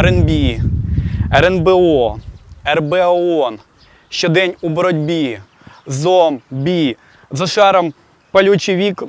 РНБ, РНБО, РБОН, щодень у боротьбі, зомбі, за шаром палючий вік,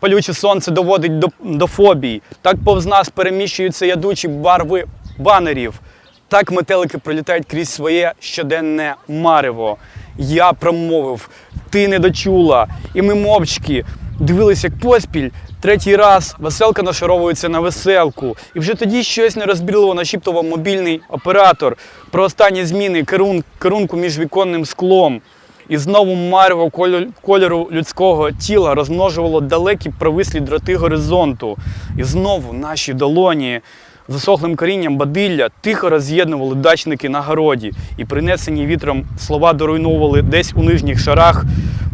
палюче сонце доводить до, до фобій. Так повз нас переміщуються ядучі барви банерів. Так метелики пролітають крізь своє щоденне марево. Я промовив, ти не дочула, і ми мовчки дивились, як поспіль. Третій раз веселка нашаровується на веселку. І вже тоді щось нерозбірливо нашіптував мобільний оператор про останні зміни керун, керунку між віконним склом. І знову кольор- кольору людського тіла розмножувало далекі провислі дроти горизонту. І знову наші долоні засохлим корінням бадилля тихо роз'єднували дачники на городі, і принесені вітром слова доруйнували десь у нижніх шарах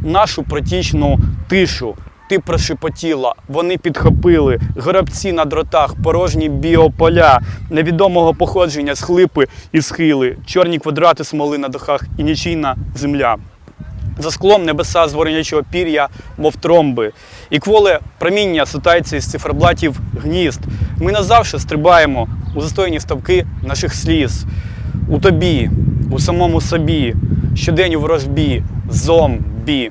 нашу протічну тишу. Ти прошепотіла, вони підхопили грабці на дротах, порожні біополя, невідомого походження, схлипи і схили, чорні квадрати смоли на дахах і нічийна земля. За склом небеса з воронячого пір'я, мов тромби, і кволе проміння сутається із циферблатів гнізд. Ми назавше стрибаємо у застояні ставки наших сліз. У тобі, у самому собі, щодень у ворожбі, зомбі.